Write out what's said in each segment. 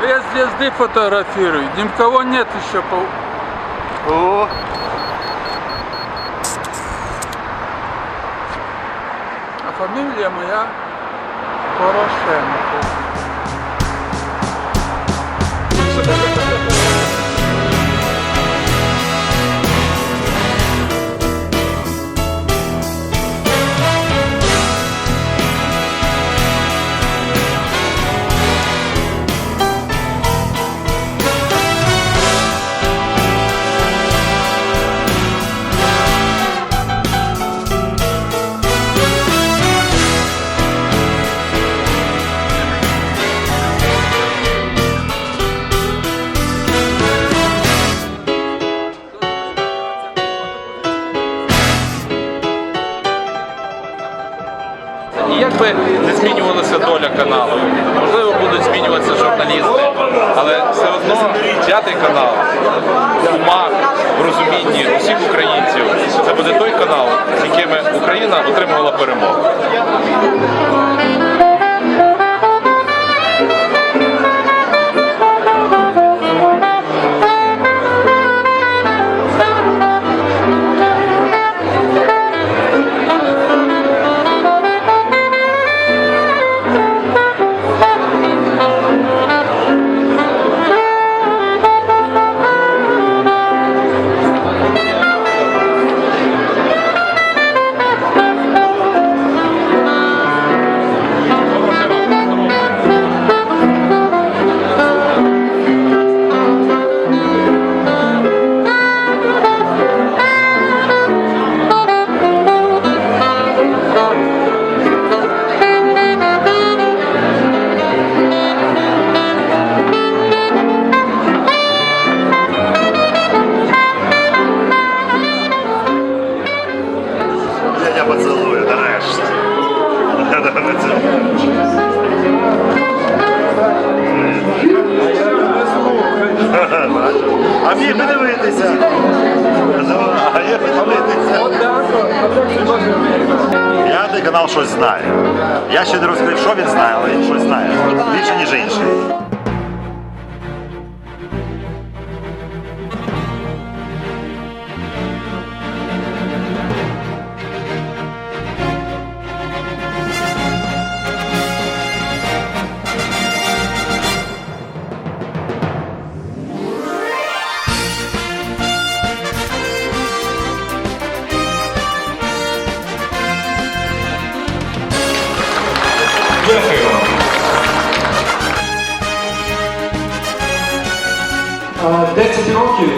Две звезды в никого нет еще. По... О, А фамилия моя Порошенко. Але все одно п'ятий канал в умах, в розумінні усіх українців це буде той канал, з якими Україна отримувала перемогу. А міг би дивитися. А я би дивитися. П'ятий канал щось знає. Я ще не розкрив, що він знає, але він щось знає. Більше, ніж інший. 10 років,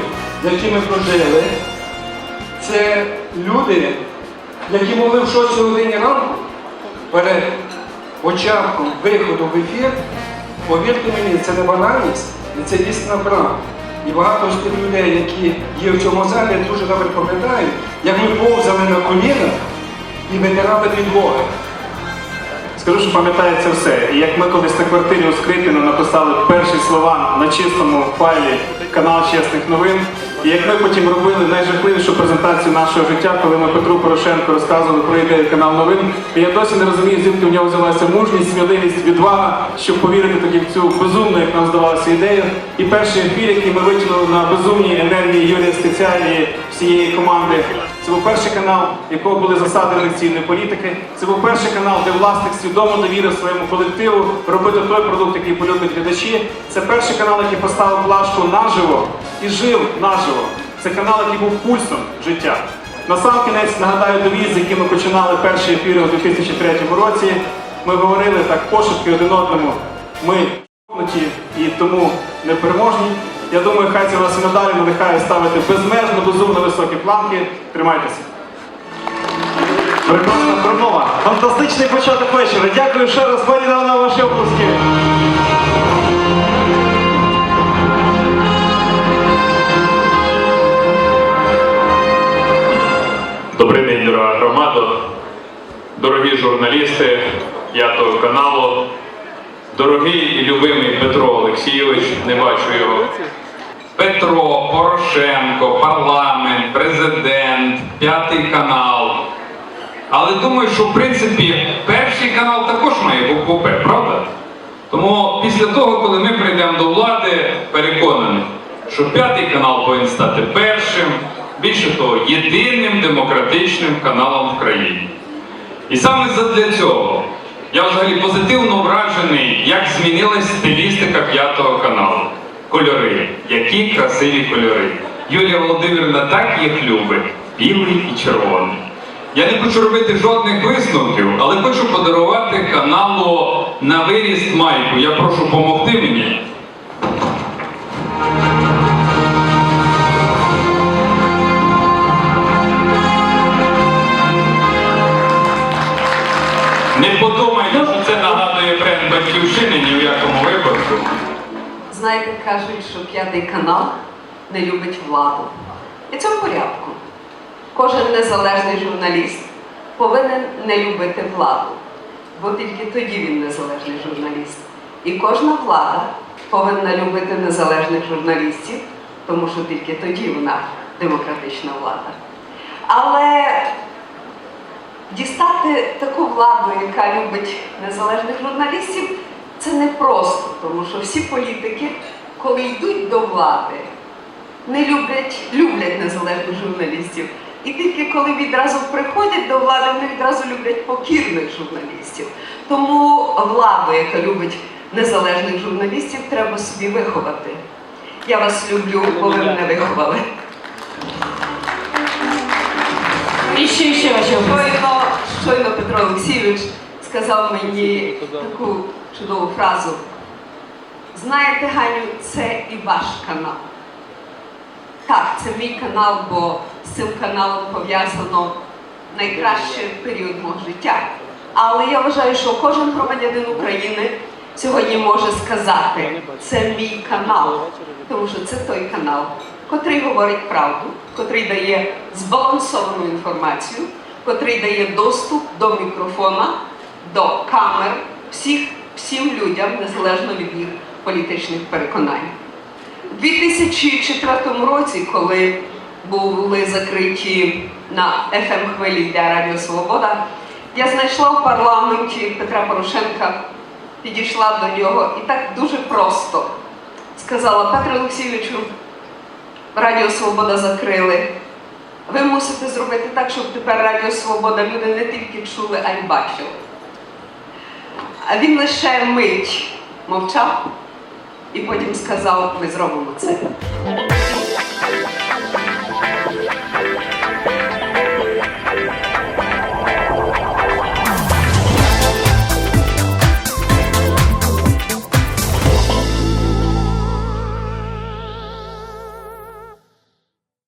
які ми прожили, це люди, які могли в 6 годині ранку перед початком виходу в ефір, повірте мені, це не банальність, і це дійсно правда. І багато з тих людей, які є в цьому залі, дуже добре пам'ятають, як ми повзали на колінах і витирали підлоги. Скажу, що пам'ятаю це все. І як ми колись на квартирі у Скрипіно написали перші слова на чистому файлі канал чесних новин. І як ми потім робили найжахливішу презентацію нашого життя, коли ми Петру Порошенко розказували про ідею канал новин, і я досі не розумію, звідки в нього взялася мужність, сміливість, відвага, щоб повірити тоді в цю безумну, як нам здавалося, ідею. І перший ефір, який ми витягнули на безумній енергії Юрія Спеціалі всієї команди. Це був перший канал, якого були засади лекційної політики. Це був перший канал, де власник свідомо довірив своєму колективу робити той продукт, який полюбить глядачі. Це перший канал, який поставив плашку наживо і жив наживо. Це канал, який був пульсом життя. На сам кінець нагадаю довіз, з яким ми починали перші ефіри у 2003 році. Ми говорили так пошепки один одному. Ми і тому непереможні. Я думаю, хай це вас і надалі надихає ставити безмежно, безумно високі планки. Тримайтеся. Прекрасна промова. Фантастичний початок вечора. Дякую ще раз, пані Дана, ваші обласки. Добрий день, дорога громада, дорогі журналісти п'ятого каналу, дорогий і любимий Петро Олексійович, не бачу його. Петро, Порошенко, парламент, президент, п'ятий канал. Але думаю, що в принципі перший канал також має букву П, правда? Тому після того, коли ми прийдемо до влади, переконаний, що п'ятий канал повинен стати першим, більше того, єдиним демократичним каналом в країні. І саме задля цього я взагалі позитивно вражений, як змінилась стилістика п'ятого каналу. Кольори, які красиві кольори. Юлія Володимирівна так їх любить, білий і червоний. Я не хочу робити жодних висновків, але хочу подарувати каналу на виріст майку. Я прошу допомогти мені. Кажуть, що п'ятий канал не любить владу. І це в порядку. Кожен незалежний журналіст повинен не любити владу, бо тільки тоді він незалежний журналіст. І кожна влада повинна любити незалежних журналістів, тому що тільки тоді вона демократична влада. Але дістати таку владу, яка любить незалежних журналістів, це не просто, тому що всі політики, коли йдуть до влади, не люблять, люблять незалежних журналістів. І тільки коли відразу приходять до влади, вони відразу люблять покірних журналістів. Тому владу, яка любить незалежних журналістів, треба собі виховати. Я вас люблю, бо ви мене виховали. І ще, ще. Щойно, щойно Петро Олексійович сказав мені таку чудову фразу. Знаєте, Ганю, це і ваш канал. Так, це мій канал, бо з цим каналом пов'язано найкращий період мого життя. Але я вважаю, що кожен громадянин України сьогодні може сказати, це мій канал, тому що це той канал, котрий говорить правду, котрий дає збалансовану інформацію, котрий дає доступ до мікрофона, до камер всіх, всім людям, незалежно від їх політичних переконань. У 2004 році, коли були закриті на fm хвилі для Радіо Свобода, я знайшла в парламенті Петра Порошенка, підійшла до нього і так дуже просто сказала Петру Олексійовичу, Радіо Свобода закрили. Ви мусите зробити так, щоб тепер Радіо Свобода люди не тільки чули, а й бачили. А він лише мить мовчав і потім сказав, ми зробимо це.